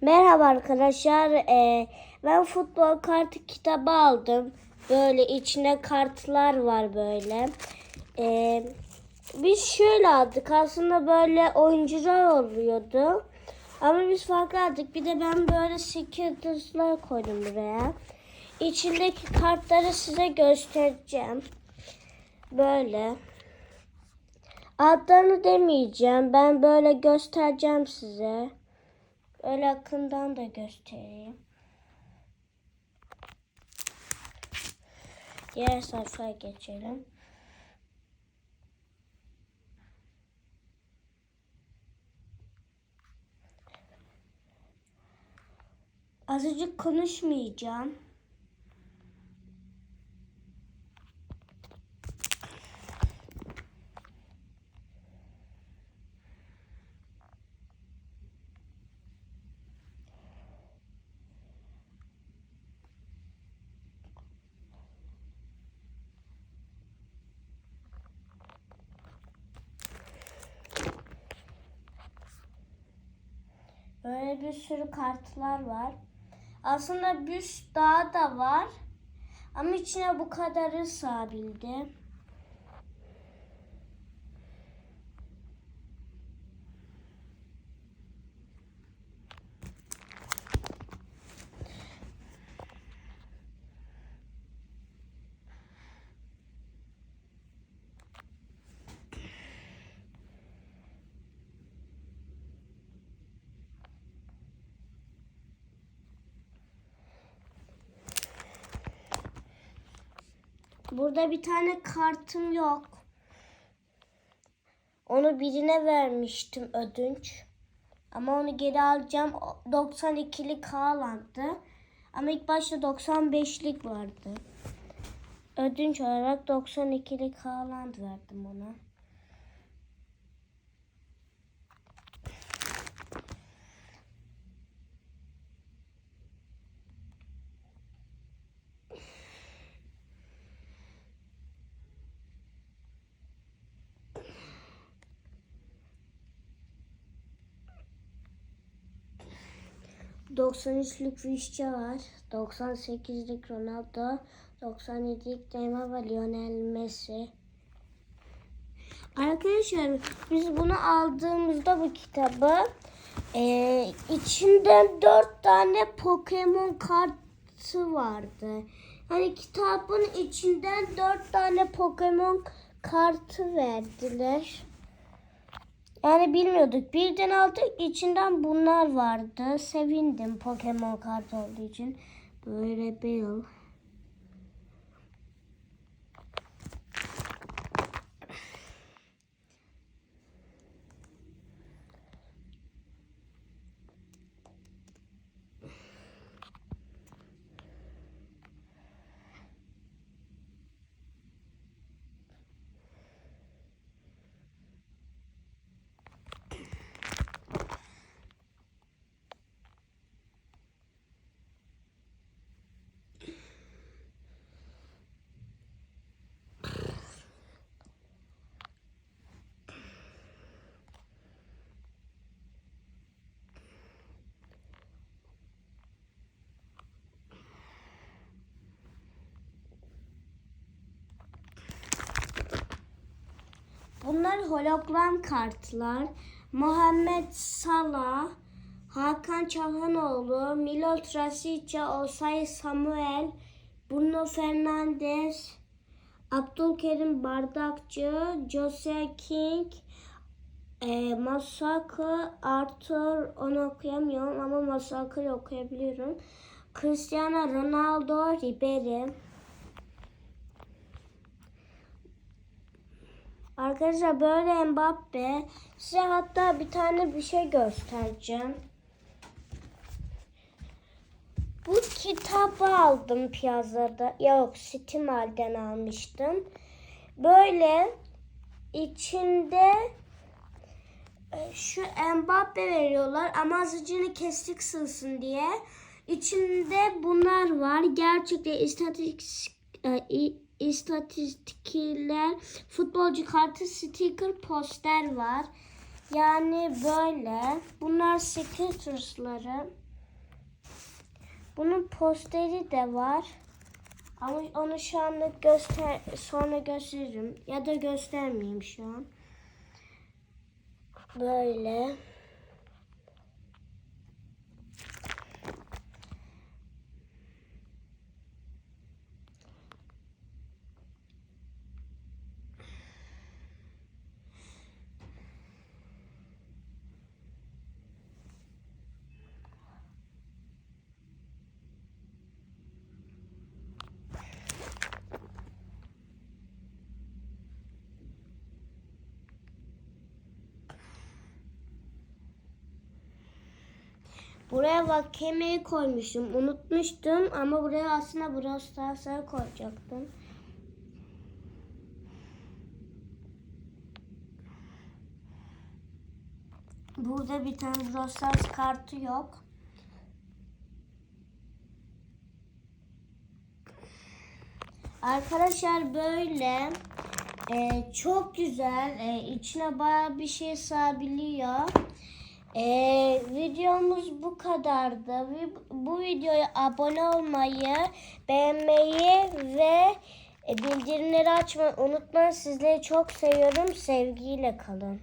Merhaba arkadaşlar. Ee, ben futbol kartı kitabı aldım. Böyle içine kartlar var böyle. Ee, biz şöyle aldık. Aslında böyle oyuncular oluyordu. Ama biz farklı aldık. Bir de ben böyle stickers'lar koydum buraya. İçindeki kartları size göstereceğim. Böyle. Adlarını demeyeceğim. Ben böyle göstereceğim size. Öyle yakından da göstereyim. Diğer sayfaya geçelim. Azıcık konuşmayacağım. Böyle bir sürü kartlar var. Aslında bir daha da var. Ama içine bu kadarı sığabildi. Burada bir tane kartım yok. Onu birine vermiştim ödünç. Ama onu geri alacağım. O 92'lik Haaland'dı. Ama ilk başta 95'lik vardı. Ödünç olarak 92'lik Haaland verdim ona. ...93'lük Vişça var. 98'lik Ronaldo. 97'lik Neymar ve Lionel Messi. Arkadaşlar biz bunu aldığımızda bu kitabı e, içinde dört tane Pokemon kartı vardı. Hani kitabın içinden dört tane Pokemon kartı verdiler. Yani bilmiyorduk. Birden aldık. içinden bunlar vardı. Sevindim Pokemon kartı olduğu için. Böyle Bill. Bunlar hologram kartlar. Muhammed Salah, Hakan Çalhanoğlu, Milot Rasica, Osay Samuel, Bruno Fernandes, Abdülkerim Bardakçı, Jose King, e, Masako, Arthur onu okuyamıyorum ama Masako'yu okuyabiliyorum. Cristiano Ronaldo, Ribery. Arkadaşlar böyle Mbappe. Size hatta bir tane bir şey göstereceğim. Bu kitabı aldım piyasada. Yok Steamal'den almıştım. Böyle içinde e, şu Mbappe veriyorlar ama azıcını kestik sığsın diye. İçinde bunlar var. Gerçekten istatistik e, istatistikler, futbolcu kartı, sticker, poster var. Yani böyle. Bunlar stickersları. Bunun posteri de var. Ama onu şu anlık göster sonra gösteririm ya da göstermeyeyim şu an. Böyle. Buraya bak kemiği koymuşum. Unutmuştum ama buraya aslında Brawl Stars'ı koyacaktım. Burada bir tane Brawl Stars kartı yok. Arkadaşlar böyle e, çok güzel. E, içine baya bir şey sığabiliyor. Ee, videomuz bu kadardı. Bu videoya abone olmayı, beğenmeyi ve e, bildirimleri açmayı unutmayın. Sizleri çok seviyorum. Sevgiyle kalın.